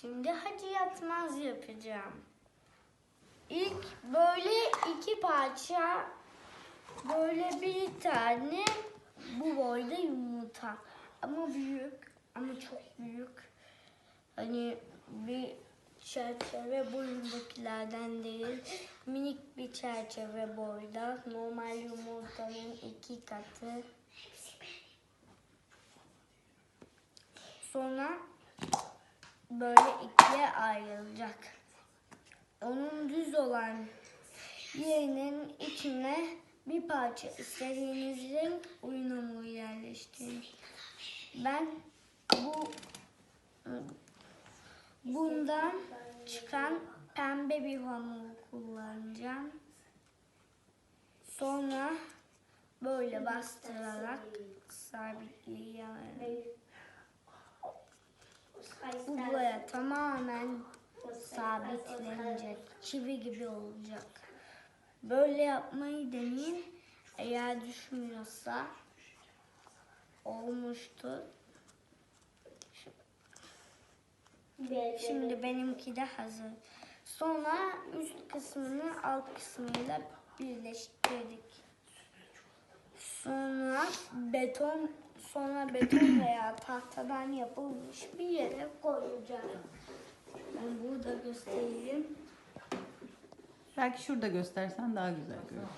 Şimdi hacı yatmaz yapacağım. İlk böyle iki parça böyle bir tane bu boyda yumurta. Ama büyük ama çok büyük. Hani bir çerçeve boyundakilerden değil. Minik bir çerçeve boyda. Normal yumurtanın iki katı. Sonra böyle ikiye ayrılacak. Onun düz olan yerinin içine bir parça istediğiniz renk oyun hamuru yerleştirin. Ben bu bundan çıkan pembe bir hamur kullanacağım. Sonra böyle bastırarak sabitleyelim. Tamamen sabitlenecek. Çivi gibi olacak. Böyle yapmayı deneyin. Eğer düşmüyorsa olmuştu. Şimdi benimki de hazır. Sonra üst kısmını alt kısmıyla birleştirdik. Sonra beton sonra beton veya tahtadan yapılmış bir yere koyacağım. Ben burada göstereyim. Belki şurada göstersen daha güzel görürüz.